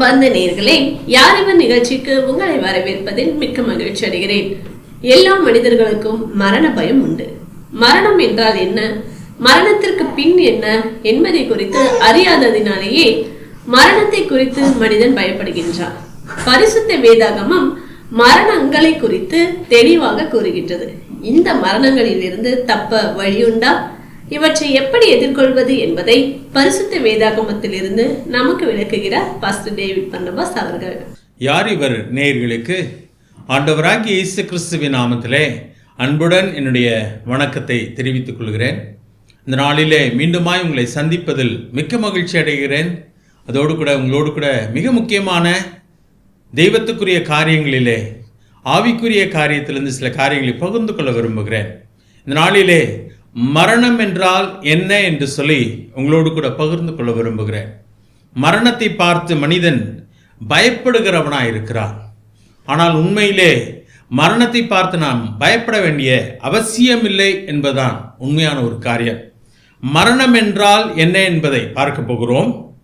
அன்பார்ந்த நேர்களே யார் இவன் நிகழ்ச்சிக்கு உங்களை வரவேற்பதில் மிக்க மகிழ்ச்சி அடைகிறேன். எல்லா மனிதர்களுக்கும் மரண பயம் உண்டு. மரணம் என்றால் என்ன? மரணத்திற்கு பின் என்ன என்பதை குறித்து அறியாததினாலேயே மரணத்தை குறித்து மனிதன் பயப்படுகின்றான். பரிசுத்த வேதாகமம் மரணங்களை குறித்து தெளிவாக கூறுகின்றது. இந்த மரணங்களில் இருந்து தப்ப வழியுண்டா? இவற்றை எப்படி எதிர்கொள்வது என்பதை பரிசுத்த வேதாகமத்திலிருந்து நமக்கு விளக்குகிறார் பாஸ்டர் டேவிட் பர்னபாஸ் அவர்கள். யார் இவர் நேயர்களுக்கு? ஆண்டவராகிய இயேசு கிறிஸ்துவின் நாமத்திலே அன்புடன் என்னுடைய வணக்கத்தை தெரிவித்துக் கொள்கிறேன். இந்த நாளிலே மீண்டுமாய் உங்களை சந்திப்பதில் மிக்க மகிழ்ச்சி அடைகிறேன். அதோடு கூட உங்களோடு கூட மிக முக்கியமான தெய்வத்துக்குரிய காரியங்களிலே ஆவிக்குரிய காரியத்திலிருந்து சில காரியங்களை பகிர்ந்து கொள்ள விரும்புகிறேன். இந்த நாளிலே மரணம் என்றால் என்ன என்று சொல்லி உங்களோடு கூட பகிர்ந்து கொள்ள விரும்புகிறேன். மரணத்தை பார்த்து மனிதன் பயப்படுகிறவனாக இருக்கிறான். ஆனால் உண்மையிலே மரணத்தை பார்த்து நாம் பயப்பட வேண்டிய அவசியம் இல்லை என்பதுதான் உண்மையான ஒரு காரியம். மரணம் என்றால் என்ன என்பதை பார்க்க போகிறோம்.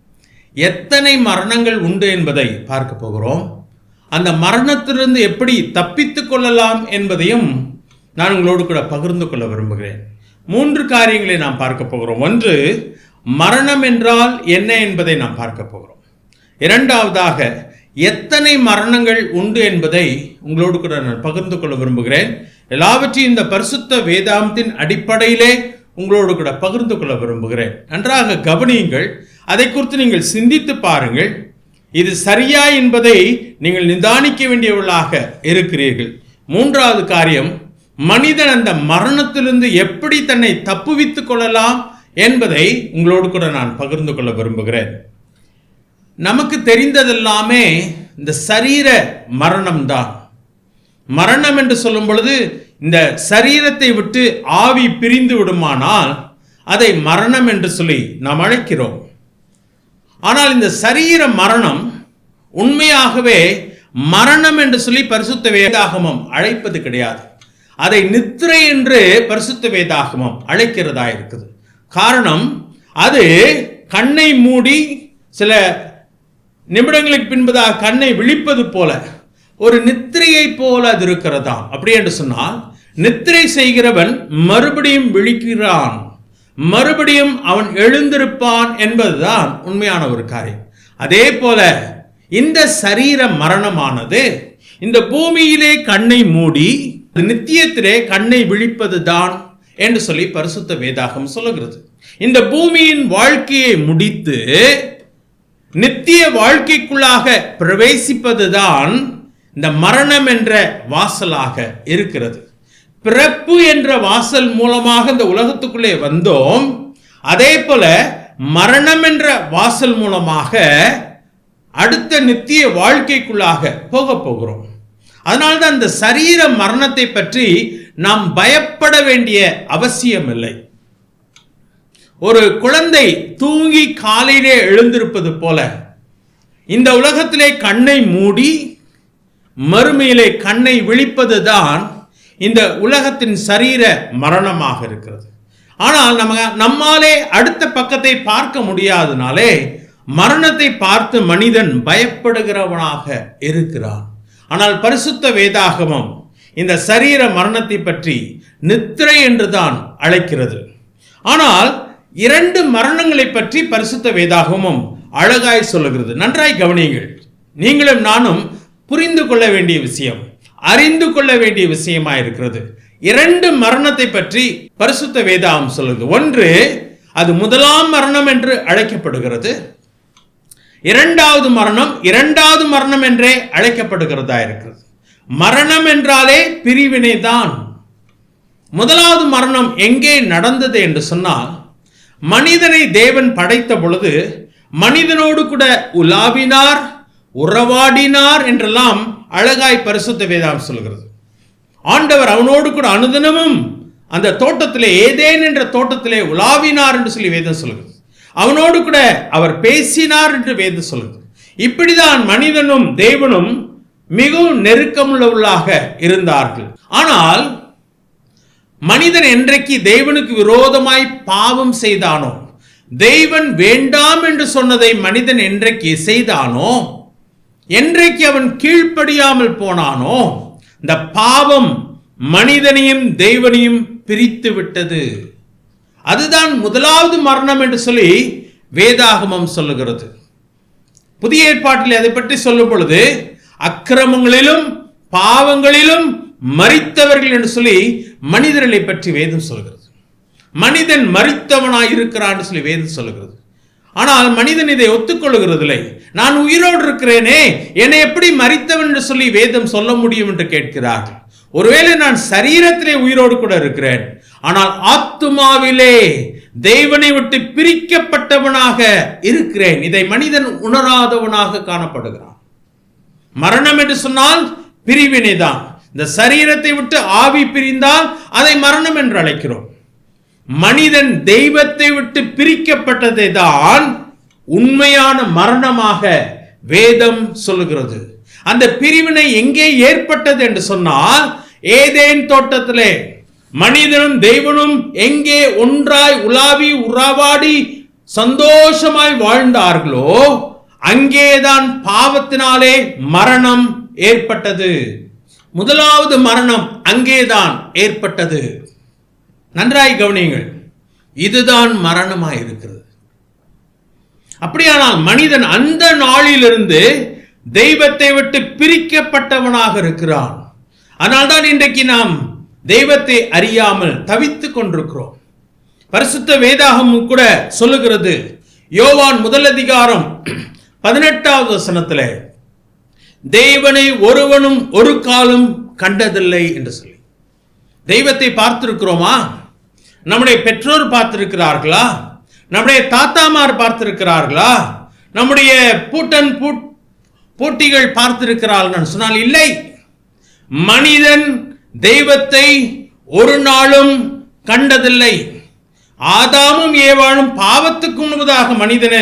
எத்தனை மரணங்கள் உண்டு என்பதை பார்க்க போகிறோம். அந்த மரணத்திலிருந்து எப்படி தப்பித்துக் கொள்ளலாம் என்பதையும் நான் உங்களோடு கூட பகிர்ந்து கொள்ள விரும்புகிறேன். மூன்று காரியங்களை நாம் பார்க்க போகிறோம். ஒன்று மரணம் என்றால் என்ன என்பதை நாம் பார்க்க போகிறோம். இரண்டாவதாக எத்தனை மரணங்கள் உண்டு என்பதை உங்களோடு கூட நான் பகிர்ந்து கொள்ள விரும்புகிறேன். எல்லாவற்றையும் இந்த பரிசுத்த வேதாந்தத்தின் அடிப்படையிலே உங்களோடு கூட பகிர்ந்து கொள்ள விரும்புகிறேன். நன்றாக கவனியுங்கள். அதை குறித்து நீங்கள் சிந்தித்து பாருங்கள். இது சரியா என்பதை நீங்கள் நிதானிக்க வேண்டியவர்களாக இருக்கிறீர்கள். மூன்றாவது காரியம் மனிதன் அந்த மரணத்திலிருந்து எப்படி தன்னை தப்புவித்துக் கொள்ளலாம் என்பதை உங்களோடு கூட நான் பகிர்ந்து கொள்ள விரும்புகிறேன். நமக்கு தெரிந்ததெல்லாமே இந்த சரீர மரணம்தான். மரணம் என்று சொல்லும் பொழுது இந்த சரீரத்தை விட்டு ஆவி பிரிந்து விடுமானால் அதை மரணம் என்று சொல்லி நாம் அழைக்கிறோம். ஆனால் இந்த சரீர மரணம் உண்மையாகவே மரணம் என்று சொல்லி பரிசுத்த வேதாகமம் அழைப்பது கிடையாது. அதை நித்திரை என்று பரிசுத்த வேதாகமம் அழைக்கிறதா இருக்குது. காரணம் அது கண்ணை மூடி சில நிமிடங்களுக்கு பின்பதாக கண்ணை விழிப்பது போல ஒரு நித்திரையை போல அது இருக்கிறதா அப்படி என்று சொன்னால் நித்திரை செய்கிறவன் மறுபடியும் விழிக்கிறான். மறுபடியும் அவன் எழுந்திருப்பான் என்பதுதான் உண்மையான ஒரு காரியம். அதே போல இந்த சரீர மரணமானது இந்த பூமியிலே கண்ணை மூடி நித்தியத்திலே கண்ணை விழிப்பது தான் என்று சொல்லி பரிசுத்த வேதாகம் சொல்லுகிறது. இந்த பூமியின் வாழ்க்கையை முடித்து நித்திய வாழ்க்கைக்குள்ளாக பிரவேசிப்பதுதான் இந்த மரணம் என்ற வாசலாக இருக்கிறது. பிறப்பு என்ற வாசல் மூலமாக இந்த உலகத்துக்குள்ளே வந்தோம். அதே போல மரணம் என்ற வாசல் மூலமாக அடுத்த நித்திய வாழ்க்கைக்குள்ளாக போக போகிறோம். அதனால்தான் இந்த சரீர மரணத்தை பற்றி நாம் பயப்பட வேண்டிய அவசியம் இல்லை ஒரு குழந்தை தூங்கி காலையிலே எழுந்திருப்பது போல இந்த உலகத்திலே கண்ணை மூடி மறுமையிலே கண்ணை விழிப்பது தான் இந்த உலகத்தின் சரீர மரணமாக இருக்கிறது. ஆனால் நம்ம நம்மாலே அடுத்த பக்கத்தை பார்க்க முடியாதனாலே மரணத்தை பார்த்து மனிதன் பயப்படுகிறவனாக இருக்கிறான். ஆனால் பரிசுத்த வேதாகமம் இந்த சரீர மரணத்தை பற்றி நித்திரை என்றுதான் அழைக்கிறது. ஆனால் இரண்டு மரணங்களை பற்றி பரிசுத்த வேதாகமும் அழகாய் சொல்லுகிறது. நன்றாய் கவனியுங்கள். நீங்களும் நானும் புரிந்து கொள்ள வேண்டிய விஷயம் அறிந்து கொள்ள வேண்டிய விஷயமா இருக்கிறது. இரண்டு மரணத்தை பற்றி பரிசுத்த வேதாகம் சொல்லுது ஒன்று அது முதலாம் மரணம் என்று அழைக்கப்படுகிறது. இரண்டாவது மரணம் இரண்டாவது மரணம் என்றே அழைக்கப்படுகிறதா இருக்கிறது. மரணம் என்றாலே பிரிவினை தான். முதலாவது மரணம் எங்கே நடந்தது என்று சொன்னால் மனிதனை தேவன் படைத்த பொழுது மனிதனோடு கூட உலாவினார் உறவாடினார் என்றெல்லாம் அழகாய் பரிசுத்த வேதாம் சொல்கிறது. ஆண்டவர் அவனோடு கூட அனுதினமும் அந்த தோட்டத்திலே ஏதேன் என்ற தோட்டத்திலே உலாவினார் என்று சொல்லி வேதம் சொல்கிறது. அவனோடு கூட அவர் பேசினார் என்று வேதம் சொல்லுது. இப்படிதான் மனிதனும் தேவனும் மிகவும் நெருக்கமுள்ளவர்களாக இருந்தார்கள். ஆனால் மனிதன் என்றைக்கு தேவனுக்கு விரோதமாய் பாவம் செய்தானோ தெய்வன் வேண்டாம் என்று சொன்னதை மனிதன் என்றைக்கு செய்தானோ என்றைக்கு அவன் கீழ்ப்படியாமல் போனானோ இந்த பாவம் மனிதனையும் தெய்வனையும் பிரித்து விட்டது. அதுதான் முதலாவது மரணம் என்று சொல்லி வேதாகமம் சொல்லுகிறது. புதிய ஏற்பாட்டில் அதை பற்றி சொல்லும் பொழுது அக்கிரமங்களிலும் பாவங்களிலும் மறித்தவர்கள் என்று சொல்லி மனிதர்களை பற்றி வேதம் சொல்கிறது மனிதன் மரித்தவனாய் இருக்கிறான் சொல்லி வேதம் சொல்லுகிறது. ஆனால் மனிதன் இதை ஒத்துக்கொள்கிறதில்லை நான் உயிரோடு இருக்கிறேனே என்னை எப்படி மறித்தவன் என்று சொல்லி வேதம் சொல்ல முடியும் என்று கேட்கிறார்கள். ஒருவேளை நான் சரீரத்திலே உயிரோடு கூட இருக்கிறேன். ஆனால் ஆத்துமாவிலே தெய்வனை விட்டு பிரிக்கப்பட்டவனாக இருக்கிறேன். இதை மனிதன் உணராதவனாக காணப்படுகிறான். மரணம் என்று சொன்னால் பிரிவினை தான் இந்த சரீரத்தை விட்டு ஆவி பிரிந்தால் அதை மரணம் என்று அழைக்கிறோம். மனிதன் தெய்வத்தை விட்டு பிரிக்கப்பட்டதை தான் உண்மையான மரணமாக வேதம் சொல்லுகிறது. அந்த பிரிவினை எங்கே ஏற்பட்டது என்று சொன்னால் ஏதேன் தோட்டத்திலே. மனிதனும் தெய்வனும் எங்கே ஒன்றாய் உலாவி உறவாடி சந்தோஷமாய் வாழ்ந்தார்களோ அங்கேதான் பாவத்தினாலே மரணம் ஏற்பட்டது. முதலாவது மரணம் அங்கேதான் ஏற்பட்டது. நன்றாய் கவனியுங்கள் இதுதான் மரணமாய் இருக்கிறது அப்படியானால் மனிதன் அந்த நாளிலிருந்து தெய்வத்தை விட்டு பிரிக்கப்பட்டவனாக இருக்கிறான். அதனால்தான் இன்றைக்கு நாம் தெய்வத்தை அறியாமல் தவித்துக் கொண்டிருக்கிறோம். பரிசுத்த வேதாகமும் கூட சொல்லுகிறது. யோவான் முதல் அதிகாரம் பதினெட்டாவது வசனத்தில் தேவனை ஒருவனும் ஒரு காலம் கண்டதில்லை என்று சொல்லி. தெய்வத்தை பார்த்திருக்கிறோமா? நம்முடைய பெற்றோர் பார்த்திருக்கிறார்களா? நம்முடைய தாத்தாமார் பார்த்திருக்கிறார்களா? நம்முடைய பூட்டன் பூட்டிகள் போட்டிகள் பார்த்திருக்கிறார்கள் சொன்னால் இல்லை. மனிதன் தெய்வத்தை ஒரு நாளும் கண்டதில்லை. ஆதாமும் ஏவாளும் பாவத்துக்கு முன்பதாக மனிதன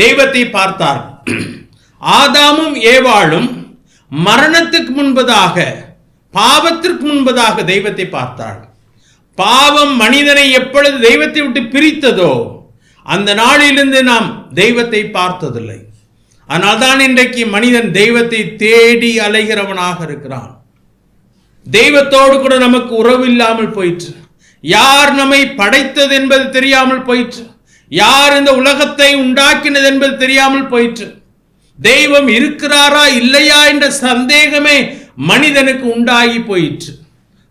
தெய்வத்தை பார்த்தார். ஆதாமும் ஏவாளும் மரணத்துக்கு முன்பதாக பாவத்திற்கு முன்பதாக தெய்வத்தை பார்த்தாள். பாவம் மனிதனை எப்பொழுது தெய்வத்தை விட்டு பிரித்ததோ அந்த நாளிலிருந்து நாம் தெய்வத்தை பார்த்ததில்லை. அதனால்தான் இன்றைக்கு மனிதன் தெய்வத்தை தேடி அலைகிறவனாக இருக்கிறான். தெய்வத்தோடு கூட நமக்கு உறவு இல்லாமல் போயிற்று. யார் நம்மை படைத்தது என்பது தெரியாமல் போயிற்று. யார் இந்த உலகத்தை உண்டாக்கினது என்பது தெரியாமல் போயிற்று. தெய்வம் இருக்கிறாரா இல்லையா என்ற சந்தேகமே மனிதனுக்கு உண்டாகி போயிற்று.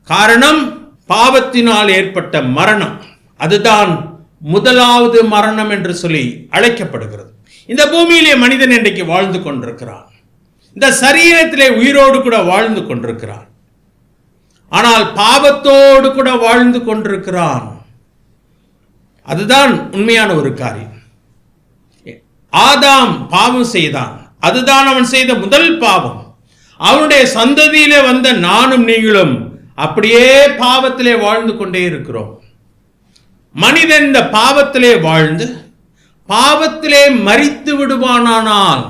காரணம் பாவத்தினால் ஏற்பட்ட மரணம். அதுதான் முதலாவது மரணம் என்று சொல்லி அழைக்கப்படுகிறது. இந்த பூமியிலே மனிதன் இன்றைக்கு வாழ்ந்து கொண்டிருக்கிறான். இந்த சரீரத்திலே உயிரோடு கூட வாழ்ந்து கொண்டிருக்கிறான். ஆனால் பாவத்தோடு கூட வாழ்ந்து கொண்டிருக்கிறான். அதுதான் உண்மையான ஒரு காரியம். ஆதாம் பாவம் செய்தான். அதுதான் அவன் செய்த முதல் பாவம். அவனுடைய சந்ததியிலே வந்த நானும் நீங்களும் அப்படியே பாவத்திலே வாழ்ந்து கொண்டே இருக்கிறோம். மனிதன் இந்த பாவத்திலே வாழ்ந்து பாவத்திலே மறித்து விடுவானானால்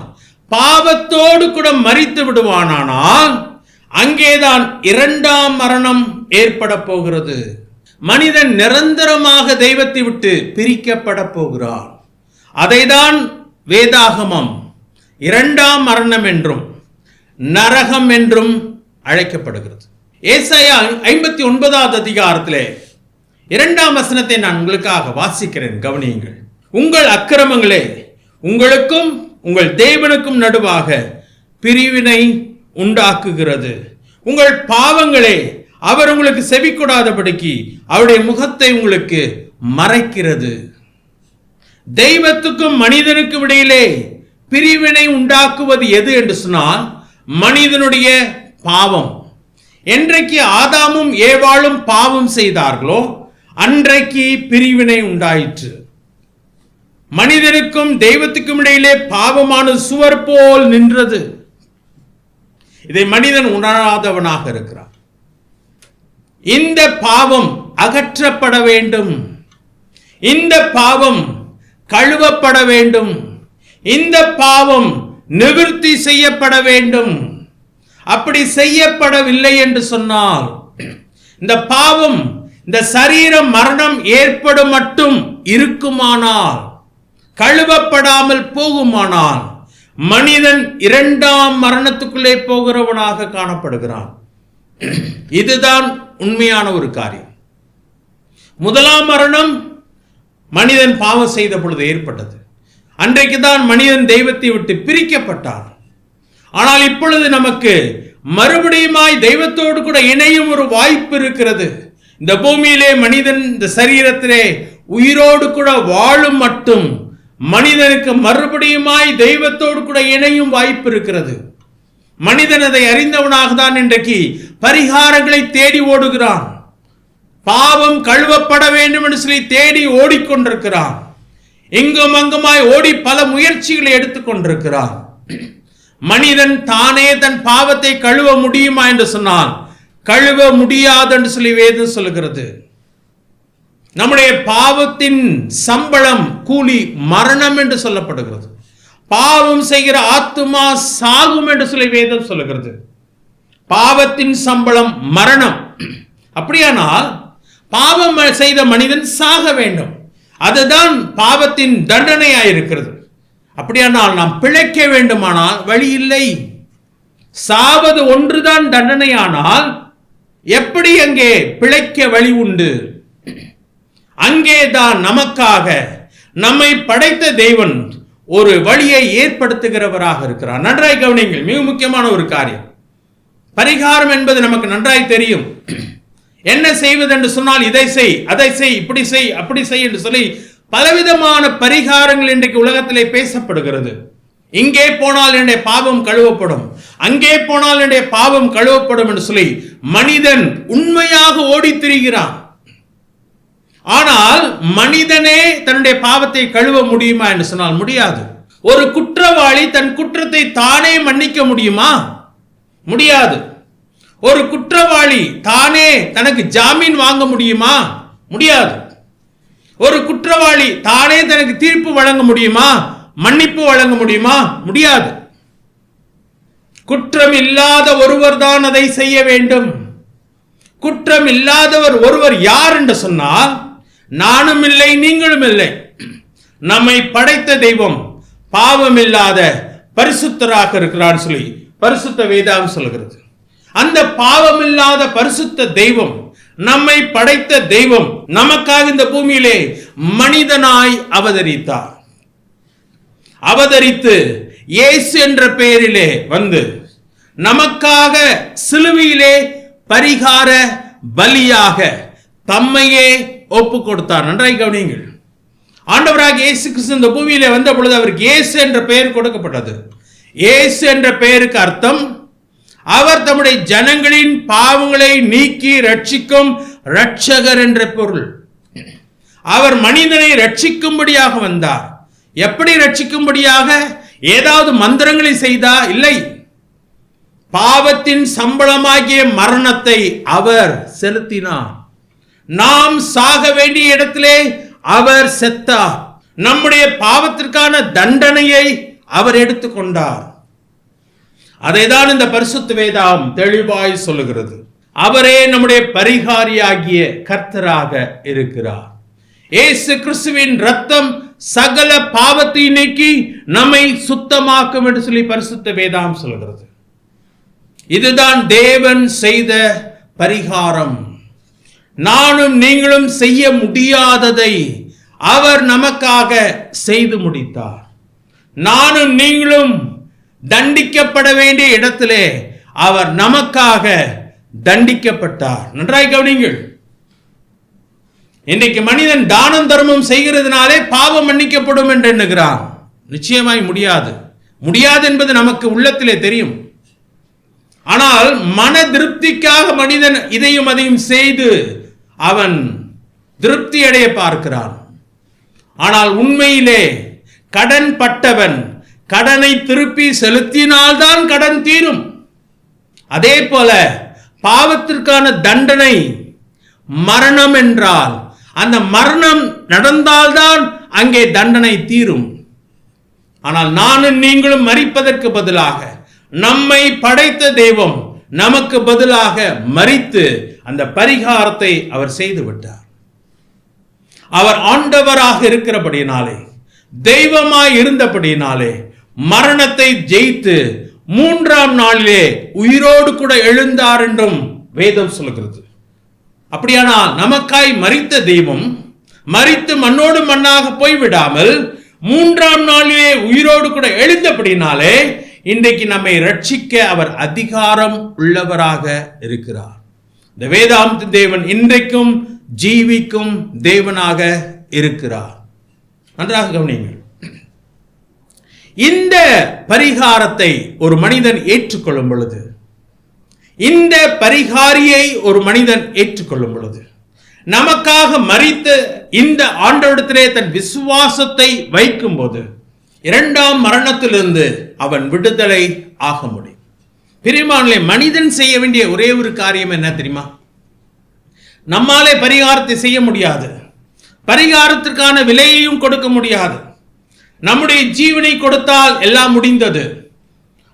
பாவத்தோடு கூட மறித்து விடுவானானால் அங்கேதான் இரண்டாம் மரணம் ஏற்பட போகிறது. மனிதன் நிரந்தரமாக தெய்வத்தை விட்டு பிரிக்கப்பட போகிறான். அதைதான் வேதாகமம் இரண்டாம் மரணம் என்றும் நரகம் என்றும் அழைக்கப்படுகிறது. ஏசாயா ஐம்பத்தி ஒன்பதாவது அதிகாரத்திலே இரண்டாம் வசனத்தை நான் உங்களுக்காக வாசிக்கிறேன் கவனியுங்கள். உங்கள் அக்கிரமங்களே உங்களுக்கும் உங்கள் தேவனுக்கும் நடுவாக பிரிவினை உண்டாக்குகிறது. உங்கள் பாவங்களே அவர் உங்களுக்கு செவிக்கூடாதபடிக்கு அவருடைய முகத்தை உங்களுக்கு மறைக்கிறது. தெய்வத்துக்கும் மனிதனுக்கும் இடையிலே பிரிவினை உண்டாக்குவது எது என்று சொன்னால் மனிதனுடைய பாவம். என்றைக்கு ஆதாமும் ஏவாளும் பாவம் செய்தார்களோ அன்றைக்கு பிரிவினை உண்டாயிற்று. மனிதனுக்கும் தெய்வத்துக்கும் இடையிலே பாவமான சுவர் போல் நின்றது. இதை மனிதன் உணராதவனாக இருக்கிறான். இந்த பாவம் அகற்றப்பட வேண்டும். இந்த பாவம் கழுவப்பட வேண்டும். இந்த பாவம் நிவிருத்தி செய்யப்பட வேண்டும். அப்படி செய்யப்படவில்லை என்று சொன்னால் இந்த பாவம் இந்த சரீர மரணம் ஏற்படும் மட்டும் இருக்குமானால் கழுவப்படாமல் போகுமானால் மனிதன் இரண்டாம் மரணத்துக்குள்ளே போகிறவனாக காணப்படுகிறான். இதுதான் உண்மையான ஒரு காரியம். முதலாம் மரணம் மனிதன் பாவம் செய்த பொழுது ஏற்பட்டது. அன்றைக்கு தான் மனிதன் தெய்வத்தை விட்டு பிரிக்கப்பட்டான். ஆனால் இப்பொழுது நமக்கு மறுபடியுமாய் தெய்வத்தோடு கூட இணையும் ஒரு வாய்ப்பு இருக்கிறது. இந்த பூமியிலே மனிதன் இந்த சரீரத்திலே உயிரோடு கூட வாழும் மட்டும் மனிதனுக்கு மறுபடியுமாய் தெய்வத்தோடு கூட இணையும் வாய்ப்பு இருக்கிறது. மனிதன் அதை அறிந்தவனாக தான் இன்றைக்கு பரிகாரங்களை தேடி ஓடுகிறான். பாவம் கழுவப்பட வேண்டும் என்று சொல்லி தேடி ஓடிக்கொண்டிருக்கிறான். இங்கும் அங்குமாய் ஓடி பல முயற்சிகளை எடுத்துக்கொண்டிருக்கிறான் மனிதன் தானே தன் பாவத்தை கழுவ முடியுமா என்று சொன்னால் கழுவ முடியாது என்று சொல்லி வேதம் சொல்லுகிறது. நம்முடைய பாவத்தின் சம்பளம் கூலி மரணம் என்று சொல்லப்படுகிறது. பாவம் செய்கிற ஆத்துமா சாகும் என்று சொல்லி வேதம் சொல்லுகிறது. பாவத்தின் சம்பளம் மரணம். அப்படியானால் பாவம் செய்த மனிதன் சாக வேண்டும். அதுதான் பாவத்தின் தண்டனையாக இருக்கிறது அப்படியானால் நாம் பிழைக்க வேண்டுமானால் வழி இல்லை. சாவது ஒன்றுதான் தண்டனையானால் எப்படி அங்கே பிழைக்க வழி உண்டு? அங்கேதான் நமக்காக நம்மை படைத்த தெய்வன் ஒரு வழியை ஏற்படுத்துகிறவராக இருக்கிறார். நன்றாய் கவனிங்கள் மிக முக்கியமான ஒரு காரியம். பரிகாரம் என்பது நமக்கு நன்றாய் தெரியும். என்ன செய்வது என்று சொன்னால் இதை செய் அதை செய் இப்படி செய் அப்படி செய் என்று சொல்லி பலவிதமான பரிகாரங்கள் இன்றைக்கு உலகத்திலே பேசப்படுகிறது. இங்கே போனால் என்னுடைய பாவம் கழுவப்படும். அங்கே போனால் என்னுடைய பாவம் கழுவப்படும் என்று சொல்லி மனிதன் உண்மையாக ஓடித் திரிகிறான் ஆனால் மனிதனே தன்னுடைய பாவத்தை கழுவ முடியுமா என்று சொன்னால் முடியாது. ஒரு குற்றவாளி தன் குற்றத்தை தானே மன்னிக்க முடியுமா? முடியாது. ஒரு குற்றவாளி தானே தனக்கு ஜாமீன் வாங்க முடியுமா? முடியாது. ஒரு குற்றவாளி தானே தனக்கு தீர்ப்பு வழங்க முடியுமா? மன்னிப்பு வழங்க முடியுமா? முடியாது. குற்றம் இல்லாத ஒருவர் தான் அதை செய்ய வேண்டும். குற்றம் இல்லாதவர் ஒருவர் யார் என்று சொன்னால் நானும் இல்லை நீங்களும் இல்லை. நம்மை படைத்த தெய்வம் பாவம் இல்லாத பரிசுத்தராக இருக்கிறார் சொல்லி பரிசுத்த வேதாகம் சொல்கிறது. அந்த பாவம் இல்லாத பரிசுத்த தெய்வம் நம்மை படைத்த தெய்வம் நமக்காக இந்த பூமியிலே மனிதனாய் அவதரித்தார். அவதரித்து இயேசு என்ற பெயரிலே வந்து நமக்காக சிலுவையிலே பரிகார பலியாக தம்மையே ஒப்பு கொடுத்தார் நன்றாய் கவனியுங்கள். ஆண்டவராக இயேசு கிறிஸ்து இந்த பூமியிலே வந்த பொழுது அவருக்கு இயேசு என்ற பெயர் கொடுக்கப்பட்டது. இயேசு என்ற பெயருக்கு அர்த்தம் அவர் தம்முடைய ஜனங்களின் பாவங்களை நீக்கி ரட்சிக்கும் ரட்சகர் என்ற பொருள். அவர் மனிதனை ரட்சிக்கும்படியாக வந்தார். எப்படி ரட்சிக்கும்படியாக ஏதாவது மந்திரங்களை செய்தா? இல்லை. பாவத்தின் சம்பளமாகிய மரணத்தை அவர் செலுத்தினார். நாம் சாக வேண்டிய இடத்திலே அவர் செத்தார். நம்முடைய பாவத்திற்கான தண்டனையை அவர் எடுத்துக்கொண்டார் அதைதான் இந்த பரிசுத்த வேதாம் தெளிவாய் சொல்லுகிறது. அவரே நம்முடைய பரிகாரியாகிய கர்த்தராக இருக்கிறார். ஏசு கிறிஸ்துவின் ரத்தம் சகல பாவத்தை நீக்கி நம்மை சுத்தமாக்கும் என்று சொல்லி பரிசுத்த வேதாம் சொல்கிறது. இதுதான் தேவன் செய்த பரிகாரம். நானும் நீங்களும் செய்ய முடியாததை அவர் நமக்காக செய்து முடித்தார். நானும் நீங்களும் தண்டிக்கப்பட வேண்டிய இடத்திலே அவர் நமக்காக தண்டிக்கப்பட்டார். நன்றாய் கவனிங்கள் இன்றைக்கு மனிதன் தானம் தர்மம் செய்கிறதுனாலே பாவம் மன்னிக்கப்படும் என்று எண்ணுகிறான். நிச்சயமாய் முடியாது. முடியாது என்பது நமக்கு உள்ளத்திலே தெரியும். ஆனால் மன திருப்திக்காக மனிதன் இதையும் அதையும் செய்து அவன் திருப்தி அடைய பார்க்கிறான். ஆனால் உண்மையிலே கடன் பட்டவன் கடனை திருப்பி செலுத்தினால்தான் கடன் தீரும். அதே போல பாவத்திற்கான தண்டனை மரணம் என்றால் அந்த மரணம் நடந்தால்தான் அங்கே தண்டனை தீரும். ஆனால் நானும் நீங்களும் மறிப்பதற்கு பதிலாக நம்மை படைத்த தெய்வம் நமக்கு பதிலாக மறித்து அந்த பரிகாரத்தை அவர் செய்து விட்டார். அவர் ஆண்டவராக இருக்கிறபடியினாலே தெய்வமாய் இருந்தபடியினாலே மரணத்தை ஜெயித்து மூன்றாம் நாளிலே உயிரோடு கூட எழுந்தார் என்றும் வேதம் சொல்கிறது அப்படியானால் நமக்காய் மறித்த தெய்வம் மறித்து மண்ணோடு மண்ணாக போய்விடாமல் மூன்றாம் நாளிலே உயிரோடு கூட எழுந்தபடினாலே இன்றைக்கு நம்மை ரட்சிக்க அவர் அதிகாரம் உள்ளவராக இருக்கிறார். இந்த வேதாந்த தேவன் இன்றைக்கும் ஜீவிக்கும் தேவனாக இருக்கிறார். நன்றாக கவனியுங்கள். இந்த பரிகாரத்தை ஒரு மனிதன் ஏற்றுக்கொள்ளும் பொழுது இந்த பரிகாரியை ஒரு மனிதன் ஏற்றுக்கொள்ளும் பொழுது நமக்காக மறித்த இந்த ஆண்டவரிடத்திலே தன் விசுவாசத்தை வைக்கும்போது இரண்டாம் மரணத்திலிருந்து அவன் விடுதலை ஆக முடியும். பிரிமானிலே மனிதன் செய்ய வேண்டிய ஒரே ஒரு காரியம் என்ன தெரியுமா? நம்மாலே பரிகாரத்தை செய்ய முடியாது. பரிகாரத்திற்கான விலையையும் கொடுக்க முடியாது. நம்முடைய ஜீவனை கொடுத்தால் எல்லாம் முடிந்தது.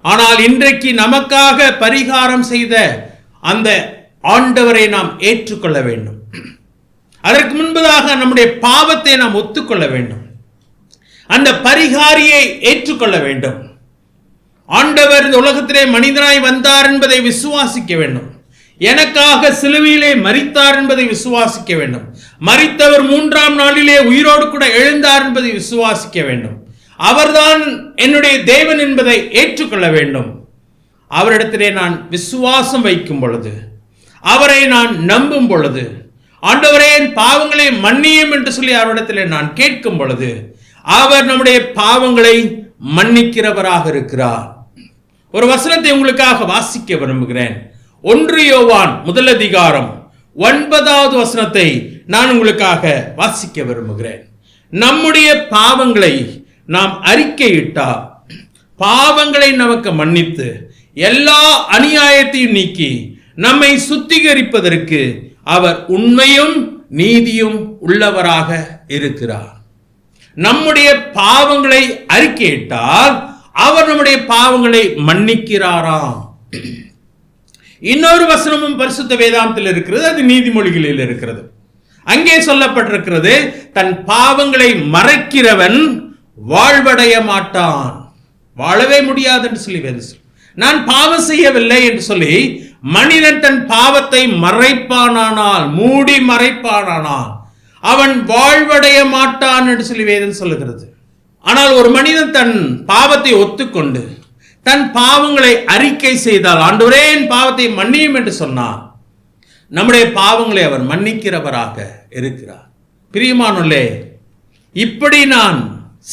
ஆனால் இன்றைக்கு நமக்காக பரிகாரம் செய்த அந்த ஆண்டவரை நாம் ஏற்றுக்கொள்ள வேண்டும். அதற்கு முன்பதாக நம்முடைய பாவத்தை நாம் ஒத்துக்கொள்ள வேண்டும். அந்த பரிகாரியை ஏற்றுக்கொள்ள வேண்டும். ஆண்டவர் இந்த உலகத்திலே மனிதனாய் வந்தார் என்பதை விசுவாசிக்க வேண்டும். எனக்காக சிலுவையிலே மறித்தார் என்பதை விசுவாசிக்க வேண்டும். மறித்தவர் மூன்றாம் நாளிலே உயிரோடு கூட எழுந்தார் என்பதை விசுவாசிக்க வேண்டும். அவர்தான் என்னுடைய தேவன் என்பதை ஏற்றுக்கொள்ள வேண்டும். அவரிடத்திலே நான் விசுவாசம் வைக்கும் பொழுது அவரை நான் நம்பும் பொழுது ஆண்டவரே என் பாவங்களை மன்னியும் என்று சொல்லி அவரிடத்திலே நான் கேட்கும் பொழுது அவர் நம்முடைய பாவங்களை மன்னிக்கிறவராக இருக்கிறார். ஒரு வசனத்தை உங்களுக்காக வாசிக்க விரும்புகிறேன். ஒன்று யோவான் முதல் அதிகாரம் ஒன்பதாவது வசனத்தை நான் உங்களுக்காக வாசிக்க விரும்புகிறேன். நம்முடைய பாவங்களை நாம் அறிக்கையிட்டால் பாவங்களை நமக்கு மன்னித்து எல்லா அநியாயத்தையும் நீக்கி நம்மை சுத்திகரிப்பதற்கு அவர் உண்மையும் நீதியும் உள்ளவராக இருக்கிறார். நம்முடைய பாவங்களை அறிக்கையிட்டால் அவர் நம்முடைய பாவங்களை மன்னிக்கிறாராம் இன்னொரு வசனமும் பரிசுத்த வேதாந்தத்தில் இருக்கிறது அது நீதிமொழிகளில் இருக்கிறது. அங்கே சொல்லப்பட்டிருக்கிறது தன் பாவங்களை மறைக்கிறவன் வாழ்வடைய மாட்டான். வாழவே முடியாது என்று சொல்லி வேதம் நான் பாவம் செய்யவில்லை என்று சொல்லி மனிதன் தன் பாவத்தை மறைப்பானானால் மூடி மறைப்பானானால் அவன் வாழ்வடைய மாட்டான் என்று சொல்லி வேதம் சொல்லுகிறது. ஆனால் ஒரு மனிதன் தன் பாவத்தை ஒத்துக்கொண்டு தன் பாவங்களை அறிக்கை செய்தால் ஆண்டவரே என் பாவத்தை மன்னியும் என்று சொன்னார் நம்முடைய பாவங்களை அவர் மன்னிக்கிறவராக இருக்கிறார். பிரியமானுள்ளே இப்படி நான்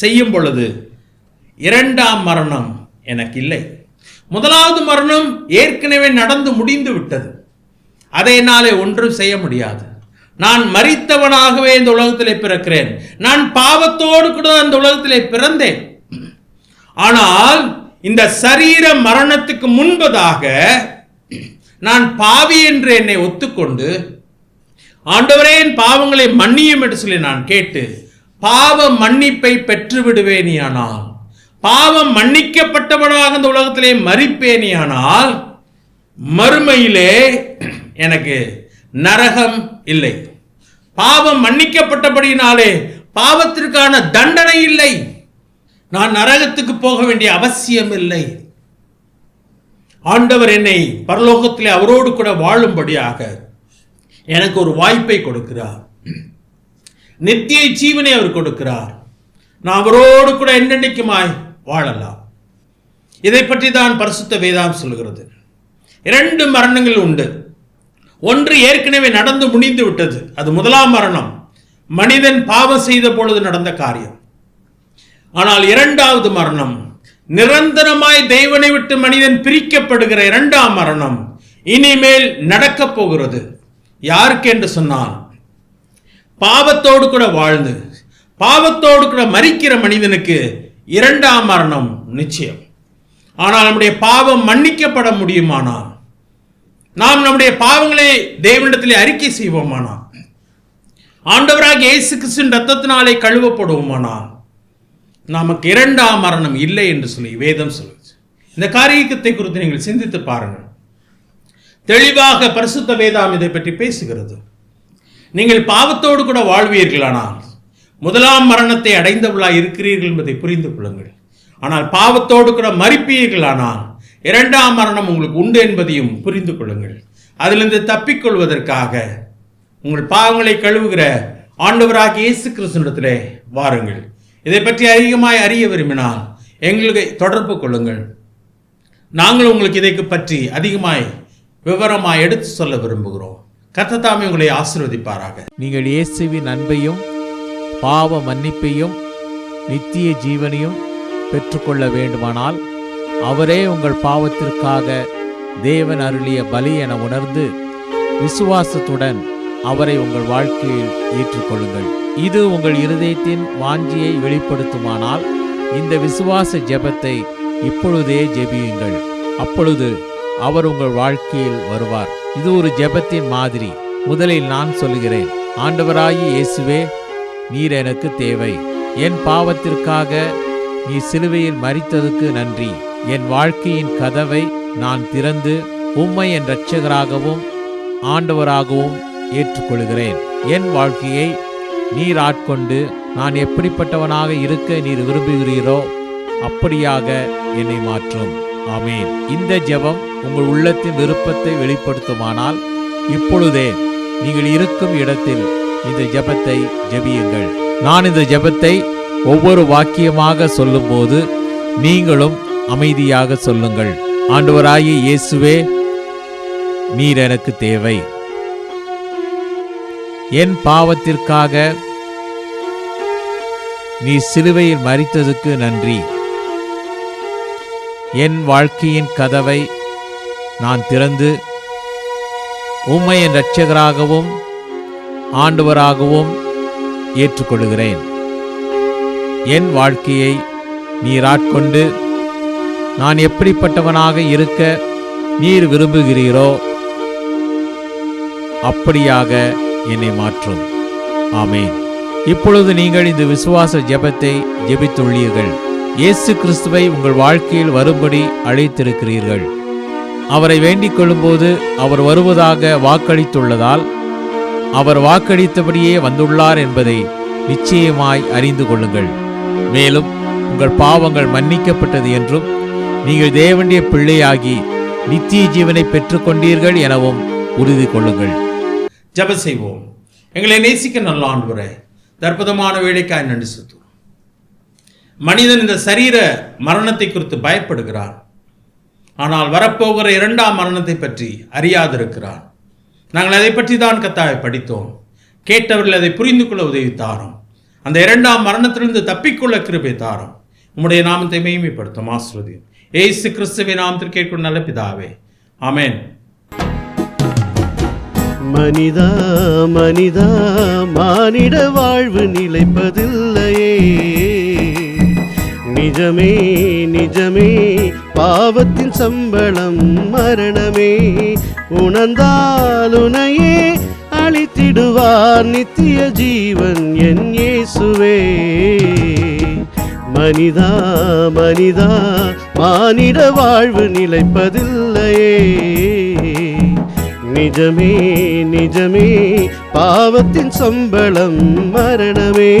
செய்யும் பொழுது இரண்டாம் மரணம் எனக்கு இல்லை முதலாவது மரணம் ஏற்கனவே நடந்து முடிந்து விட்டது. அதை என்னாலே ஒன்றும் செய்ய முடியாது. நான் மறித்தவனாகவே இந்த உலகத்திலே பிறக்கிறேன். நான் பாவத்தோடு கூட அந்த உலகத்திலே பிறந்தேன். ஆனால் இந்த சரீர மரணத்துக்கு முன்பதாக நான் பாவி என்று என்னை ஒத்துக்கொண்டு ஆண்டவரே என் பாவங்களை மன்னியும் என்று சொல்லி நான் கேட்டு பாவ மன்னிப்பை பெற்று விடுவேனியானால் பாவம் மன்னிக்கப்பட்டவனாக இந்த உலகத்திலே மறிப்பேனியானால் மறுமையிலே எனக்கு நரகம் இல்லை. பாவம் மன்னிக்கப்பட்டபடியினாலே பாவத்திற்கான தண்டனை இல்லை. நான் நரகத்துக்கு போக வேண்டிய அவசியம் இல்லை. ஆண்டவர் என்னை பரலோகத்திலே அவரோடு கூட வாழும்படியாக எனக்கு ஒரு வாய்ப்பை கொடுக்கிறார். நித்திய ஜீவனை அவர் கொடுக்கிறார். நான் அவரோடு கூட என்னென்னைக்குமாய் வாழலாம். இதை பற்றி தான் பரிசுத்த வேதாம் சொல்கிறது. இரண்டு மரணங்கள் உண்டு. ஒன்று ஏற்கனவே நடந்து முடிந்து விட்டது. அது முதலாம் மரணம். மனிதன் பாவம் செய்த பொழுது நடந்த காரியம். ஆனால் இரண்டாவது மரணம். நிரந்தரமாய் தெய்வனை விட்டு மனிதன் பிரிக்கப்படுகிற இரண்டாம் மரணம். இனிமேல் நடக்கப் போகிறது. யாருக்கு என்று சொன்னால் பாவத்தோடு கூட வாழ்ந்து பாவத்தோடு கூட மறிக்கிற மனிதனுக்கு இரண்டாம் மரணம் நிச்சயம். ஆனால் நம்முடைய பாவம் மன்னிக்கப்பட முடியுமானால் நாம் நம்முடைய பாவங்களை தேவனிடத்திலே அறிக்கை செய்வோமானால். ஆண்டவராக இயேசு கிறிஸ்தின் ரத்தத்தினாலே கழுவப்படுவோமானால். நமக்கு இரண்டாம் மரணம் இல்லை என்று சொல்லி வேதம் சொல்லுது. இந்த காரியத்தை குறித்து நீங்கள் சிந்தித்து பாருங்கள். தெளிவாக பரிசுத்த வேதாம் இதை பற்றி பேசுகிறது. நீங்கள் பாவத்தோடு கூட வாழ்வீர்களானால் முதலாம் மரணத்தை அடைந்தவர்களாய் இருக்கிறீர்கள் என்பதை புரிந்து கொள்ளுங்கள். ஆனால் பாவத்தோடு கூட மறிப்பீர்களானால் இரண்டாம் மரணம் உங்களுக்கு உண்டு என்பதையும் புரிந்து கொள்ளுங்கள். அதிலிருந்து தப்பிக்கொள்வதற்காக உங்கள் பாவங்களை கழுவுகிற ஆண்டவராக இயேசு கிறிஸ்துவிடத்திலே வாருங்கள். இதை பற்றி அதிகமாய் அறிய விரும்பினால் எங்களுக்கு தொடர்பு கொள்ளுங்கள். நாங்கள் உங்களுக்கு இதை பற்றி அதிகமாய் விவரமாய் எடுத்து சொல்ல விரும்புகிறோம். கர்த்தத்தாமே உங்களை ஆசீர்வதிப்பாராக. நீங்கள் இயேசுவின் அன்பையும் பாவ மன்னிப்பையும் நித்திய ஜீவனையும் பெற்றுக்கொள்ள வேண்டுமானால் அவரே உங்கள் பாவத்திற்காக தேவன் அருளிய பலி என உணர்ந்து விசுவாசத்துடன் அவரை உங்கள் வாழ்க்கையில் ஏற்றுக்கொள்ளுங்கள். இது உங்கள் இருதயத்தின் வாஞ்சியை வெளிப்படுத்துமானால் இந்த விசுவாச ஜெபத்தை இப்பொழுதே ஜெபியுங்கள். அப்பொழுது அவர் உங்கள் வாழ்க்கையில் வருவார். இது ஒரு ஜெபத்தின் மாதிரி. முதலில் நான் சொல்கிறேன் ஆண்டவராயி இயேசுவே நீர் எனக்கு தேவை. என் பாவத்திற்காக நீ சிலுவையில் மறித்ததுக்கு நன்றி. என் வாழ்க்கையின் கதவை நான் திறந்து உம்மை என் இரட்சகராகவும் ஆண்டவராகவும் ஏற்றுக்கொள்கிறேன். என் வாழ்க்கையை நீர் ஆட்கொண்டு நான் எப்படிப்பட்டவனாக இருக்க நீர் விரும்புகிறீரோ அப்படியாக என்னை மாற்றும். ஆமேன். இந்த ஜெபம் உங்கள் உள்ளத்தின் விருப்பத்தை வெளிப்படுத்துமானால் இப்பொழுதே நீங்கள் இருக்கும் இடத்தில் இந்த ஜெபத்தை ஜெபியுங்கள். நான் இந்த ஜெபத்தை ஒவ்வொரு வாக்கியமாக சொல்லும்போது நீங்களும் அமைதியாக சொல்லுங்கள். ஆண்டவராகிய இயேசுவே நீர் எனக்கு தேவை. என் பாவத்திற்காக நீ சிலுவையில் மறித்ததுக்கு நன்றி. என் வாழ்க்கையின் கதவை நான் திறந்து உம்மை என் இரட்சகராகவும் ஆண்டவராகவும் ஏற்றுக்கொள்கிறேன். என் வாழ்க்கையை நீராட்கொண்டு நான் எப்படிப்பட்டவனாக இருக்க நீர் விரும்புகிறீரோ அப்படியாக என்னை மாற்றும். ஆமேன். இப்பொழுது நீங்கள் இந்த விசுவாச ஜெபத்தை ஜெபித்துள்ளீர்கள். இயேசு கிறிஸ்துவை உங்கள் வாழ்க்கையில் வரும்படி அழைத்திருக்கிறீர்கள். அவரை வேண்டிக் கொள்ளும்போது அவர் வருவதாக வாக்களித்துள்ளதால் அவர் வாக்களித்தபடியே வந்துள்ளார் என்பதை நிச்சயமாய் அறிந்து கொள்ளுங்கள். மேலும் உங்கள் பாவங்கள் மன்னிக்கப்பட்டது என்றும் நீங்கள் தேவனுடைய பிள்ளையாகி நித்திய ஜீவனை பெற்றுக்கொண்டீர்கள் எனவும் உறுதி கொள்ளுங்கள். ஜெப செய்வோம். எங்களை நேசிக்க நல்ல ஆண்டவரே தற்புதமான வேலைக்காய் நன்றி மனிதன் இந்த சரீர மரணத்தை குறித்து பயப்படுகிறான். ஆனால் வரப்போகிற இரண்டாம் மரணத்தை பற்றி அறியாதிருக்கிறான். நாங்கள் அதை பற்றி தான் கத்தாவை படித்தோம். கேட்டவர்கள் அதை புரிந்து கொள்ள உதவி தாரோம். அந்த இரண்டாம் மரணத்திலிருந்து தப்பிக்கொள்ள கிருபை தாரோம். உம்முடைய நாமத்தை மேய்மைப்படுத்தும் ஆசிர்வதி ஏசு கிறிஸ்துவின் நாமத்தில் கேட்கும் நல்ல பிதாவே. ஆமென். மனிதா மனிதா மானிட வாழ்வு நிலைப்பதில்லையே. நிஜமே நிஜமே பாவத்தின் சம்பளம் மரணமே. உணர்ந்தால் உனையே அழித்திடுவார் நித்திய ஜீவன் என் இயேசுவே. மனிதா மனிதா மானிட வாழ்வு நிலைப்பதில்லையே. நிஜமே நிஜமே பாவத்தின் சம்பளம் மரணமே.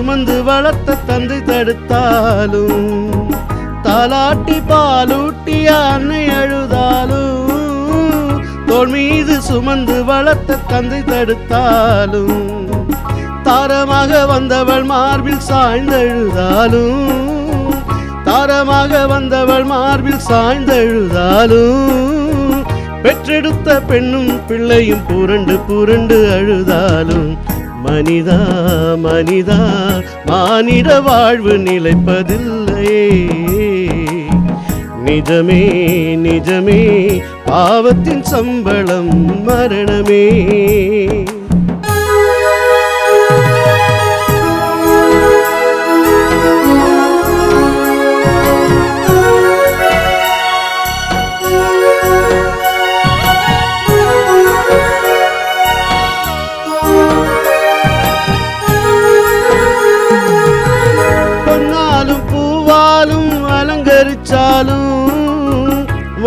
சுமந்து வளர்த்த தந்து தடுத்தாலும் தாலாட்டி பாலூட்டி அன்னை அழுதாலும் தோல் மீது சுமந்து வளர்த்த தந்து தடுத்தாலும் தாரமாக வந்தவள் மார்பில் சாய்ந்தழுதாலும் தாரமாக வந்தவள் மார்பில் சாய்ந்தழுதாலும் பெற்றெடுத்த பெண்ணும் பிள்ளையும் புரண்டு புரண்டு அழுதாலும் மனிதா மனிதா மானிட வாழ்வு நிலைப்பதில்லை நிஜமே நிஜமே பாவத்தின் சம்பளம் மரணமே.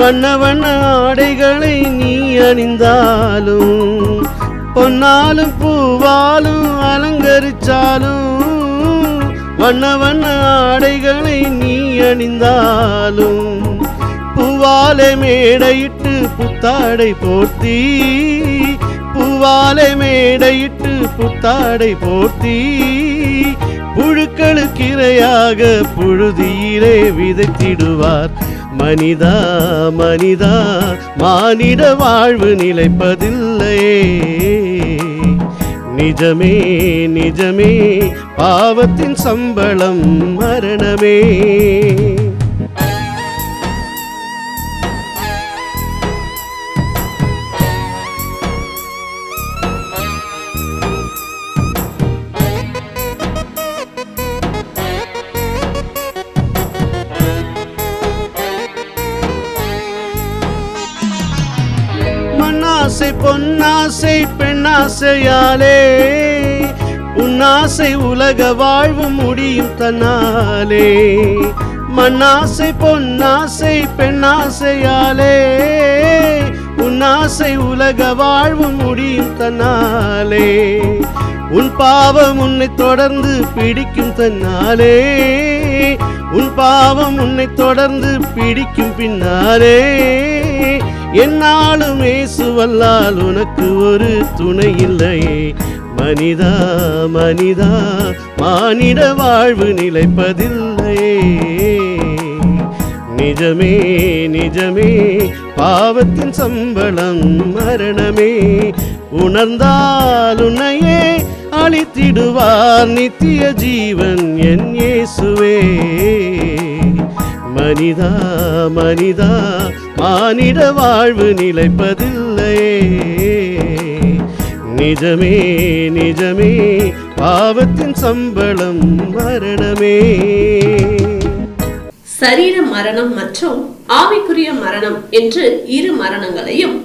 வண்ண வண்ண ஆடைகளை நீ அணிந்தாலும் பொன்னாலும் பூவாலும் அலங்கரிச்சாலும் வண்ண வண்ண ஆடைகளை நீ அணிந்தாலும் பூவாலை மேடையிட்டு புத்தாடை போர்த்தி பூவாலை மேடையிட்டு புத்தாடை போர்த்தி புழுக்களுக்கிரையாக புழுதியிலே விதைத்திடுவார். மனிதா மனிதா மானிட வாழ்வு நிலைப்பதில்லையே. நிஜமே நிஜமே பாவத்தின் சம்பளம் மரணமே. ஆசையாலே உன்னாசை உலக வாழ்வு முடியும் தன்னாலே. மண்ணாசை பொன்னாசை பெண்ணாசையாலே உன்னாசை உலக வாழ்வு முடியும் தன்னாலே. உன் பாவம் உன்னை தொடர்ந்து பிடிக்கும் தன்னாலே. உன் பாவம் உன்னை தொடர்ந்து பிடிக்கும் பின்னாலே. என்னாலும் இயேசுவல்லால் உனக்கு ஒரு துணை இல்லையே. மனிதா மனிதா மானிட வாழ்வு நிலைப்பதில்லையே. நிஜமே நிஜமே பாவத்தின் சம்பளம் மரணமே. உணர்ந்தால் உன்னையே அழித்திடுவார் நித்திய ஜீவன் என் இயேசுவே. மனிதா மனிதா மானிட வாழ்வு நிலைப்பதில்லையே நிஜமே நிஜமே பாவத்தின் சம்பளம் மரணமே. சரீர மரணம் மற்றும் ஆவிக்குரிய மரணம் என்று இரு மரணங்களையும்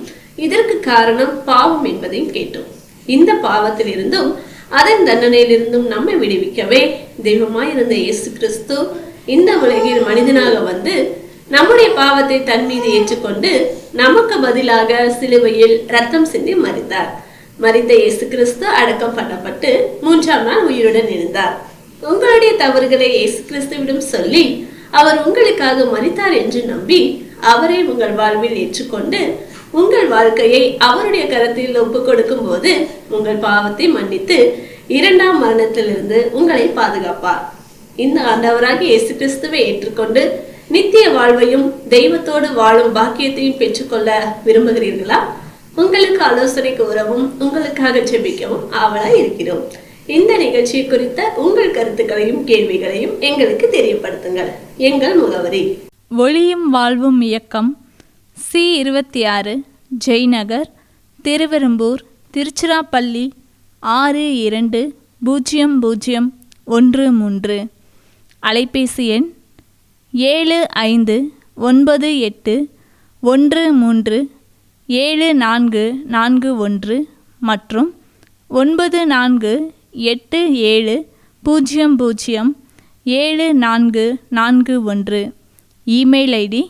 இதற்கு காரணம் பாவம் என்பதையும் கேட்டோம். இந்த பாவத்தில் இருந்தும் அதன் தண்டனையிலிருந்தும் நம்மை விடுவிக்கவே தெய்வமாய் இருந்த இயேசு கிறிஸ்து இந்த உலகில் மனிதனாக வந்து நம்முடைய பாவத்தை தன் மீது ஏற்றுக்கொண்டு நமக்கு பதிலாக சிலுவையில் ரத்தம் சிந்தி மறித்தார் மறித்த இயேசு கிறிஸ்து அடக்கம் பண்ணப்பட்டு மூன்றாம் நாள் உயிருடன் இருந்தார். உங்களுடைய தவறுகளை இயேசு கிறிஸ்துவிடம் சொல்லி அவர் உங்களுக்காக மறித்தார் என்று நம்பி அவரை உங்கள் வாழ்வில் ஏற்றுக்கொண்டு உங்கள் வாழ்க்கையை அவருடைய கருத்தில் ஒப்பு கொடுக்கும் போது உங்கள் பாவத்தை மன்னித்து இரண்டாம் மரணத்திலிருந்து உங்களை பாதுகாப்பார். இந்த ஆண்டவராக இயேசு கிறிஸ்துவை ஏற்றுக்கொண்டு நித்திய வாழ்வையும் தெய்வத்தோடு வாழும் பாக்கியத்தையும் பெற்றுக்கொள்ள விரும்புகிறீர்களா? உங்களுக்கு ஆலோசனை கூறவும் உங்களுக்காக ஜெபிக்கவும் ஆவலா இருக்கிறோம். இந்த நிகழ்ச்சி குறித்த உங்கள் கருத்துக்களையும் கேள்விகளையும் எங்களுக்கு தெரியப்படுத்துங்கள். எங்கள் முகவரி. ஒளியும் வாழ்வும் இயக்கம் சி இருபத்தி ஆறு ஜெய்நகர் திருவெரும்பூர் திருச்சிராப்பள்ளி ஆறு இரண்டு பூஜ்ஜியம் பூஜ்ஜியம் ஒன்று மூன்று. அலைபேசி எண் ஏழு ஐந்து ஒன்பது எட்டு ஒன்று மூன்று ஏழு நான்கு நான்கு ஒன்று மற்றும் ஒன்பது நான்கு எட்டு ஏழு பூஜ்ஜியம் பூஜ்ஜியம் ஏழு நான்கு நான்கு ஒன்று. Email ID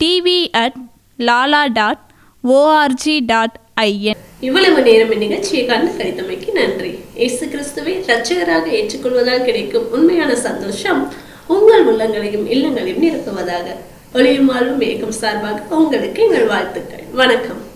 TV at lala dot ORG dot IN. இவ்வளவு நேரம் இந்நிகழ்ச்சியை கண்டு கழித்தமைக்கு நன்றி. இயேசு கிறிஸ்துவை இரட்சகராக ஏற்றுக்கொள்வதால் கிடைக்கும் உண்மையான சந்தோஷம் உங்கள் உள்ளங்களையும் இல்லங்களையும் நிரப்புவதாக ஒளியும் வாழ்வும் இயக்கம் சார்பாக உங்களுக்கு எங்கள் வாழ்த்துக்கள். வணக்கம்.